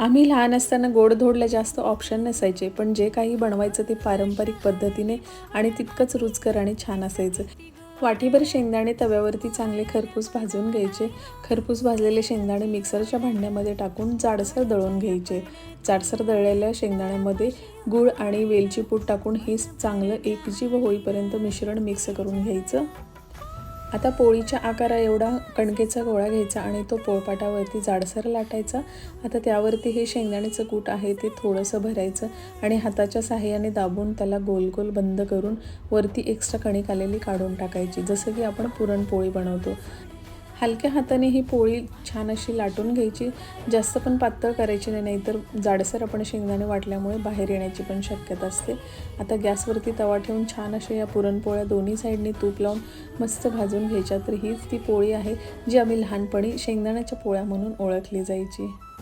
आम्ही लहान असताना गोडधोडला जास्त ऑप्शन नसायचे पण जे काही बनवायचं ते पारंपरिक पद्धतीने आणि तितकंच रुचकर आणि छान असायचं. वाटीभर शेंगदाणे तव्यावरती चांगले खरपूस भाजून घ्यायचे. खरपूस भाजलेले शेंगदाणे मिक्सरच्या भांड्यामध्ये टाकून जाडसर दळून घ्यायचे. जाडसर दळलेल्या शेंगदाण्यामध्ये गूळ आणि वेलची पूड टाकून हे चांगलं एकजीव होईपर्यंत मिश्रण मिक्स करून घ्यायचं. आता पोळीच्या आकारा एवढा कणकेचा गोळा घ्यायचा आणि तो पोळपाटावरती जाडसर लाटायचा. आता त्यावरती हे शेंगदाण्याचं कूट आहे ते थोडंसं भरायचं आणि हाताच्या साहाय्याने दाबून त्याला गोल गोल बंद करून वरती एक्स्ट्रा कणिक आलेली काढून टाकायची. जसं की आपण पुरणपोळी बनवतो. हलक्या हाताने ही पोळी छान अशी लाटून घ्यायची. जास्त पण पातळ करायची नाही नाहीतर जाडसर आपण शेंगदाणे वाटल्यामुळे बाहेर येण्याची पण शक्यता असते. आता गॅसवरती तवा ठेवून छान अशा या पुरणपोळ्या दोन्ही साईडने तूप लावून मस्त भाजून घ्यायच्या. तर हीच ती पोळी आहे जी आम्ही लहानपणी शेंगदाण्याच्या पोळ्या म्हणून ओळखली जायची.